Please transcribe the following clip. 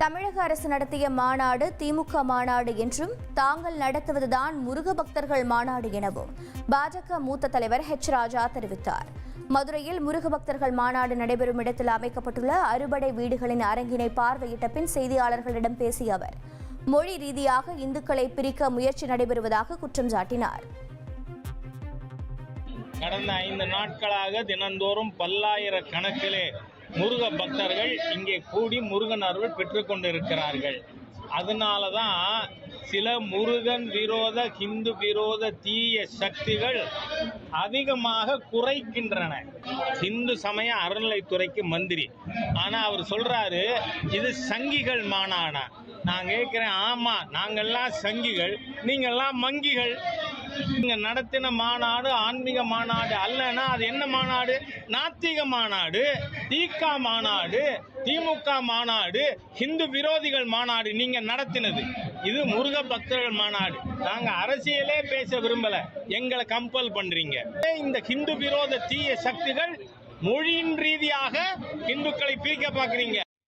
தமிழக அரசு நடத்திய மாநாடு திமுக மாநாடு என்றும் தாங்கள் நடத்துவதுதான் முருக பக்தர்கள் மாநாடு எனவும் பாஜக மூத்த தலைவர் ஹெச் ராஜா தெரிவித்தார். மதுரையில் முருக பக்தர்கள் மாநாடு நடைபெறும் இடத்தில் அமைக்கப்பட்டுள்ள அறுபடை வீடுகளின் அரங்கினை பார்வையிட்ட பின் செய்தியாளர்களிடம் பேசிய அவர் மொழி ரீதியாக இந்துக்களை பிரிக்க முயற்சி நடைபெறுவதாக குற்றம் சாட்டினார். கடந்த ஐந்து நாட்களாக தினந்தோறும் பல்லாயிரக்கணக்கிலே முருக பக்தர்கள் இங்கே கூடி முருகன் அருள் பெற்றுக்கொண்டிருக்கிறார்கள். அதனால தான் சில முருகன் விரோத ஹிந்து விரோத தீய சக்திகள் அதிகமாக குறைக்கின்றன. இந்து சமய அறநிலைத்துறைக்கு மந்திரி. ஆனா அவர் சொல்றாரு இது சங்கிகள் மாநாடா நான் கேட்கிறேன் ஆமா நாங்கள்லாம் சங்கிகள் நீங்கள்லாம் மங்கிகள். நீங்க நடத்தின மாநாடு ஆன்மீக மாநாடு அல்லனா அது என்ன மாநாடு? நாத்திக மாநாடு தீகா மாநாடு திமுக மாநாடு ஹிந்து விரோதிகள் மாநாடு நீங்க நடத்தினது. இது முருக பக்தர்கள் மாநாடு. நாங்க அரசியலே பேச விரும்பல. எங்களை கம்பல் பண்றீங்க. இந்த ஹிந்து விரோத தீய சக்திகள் மொழியின் ரீதியாக இந்துக்களை பிரிக்க பாக்குறீங்க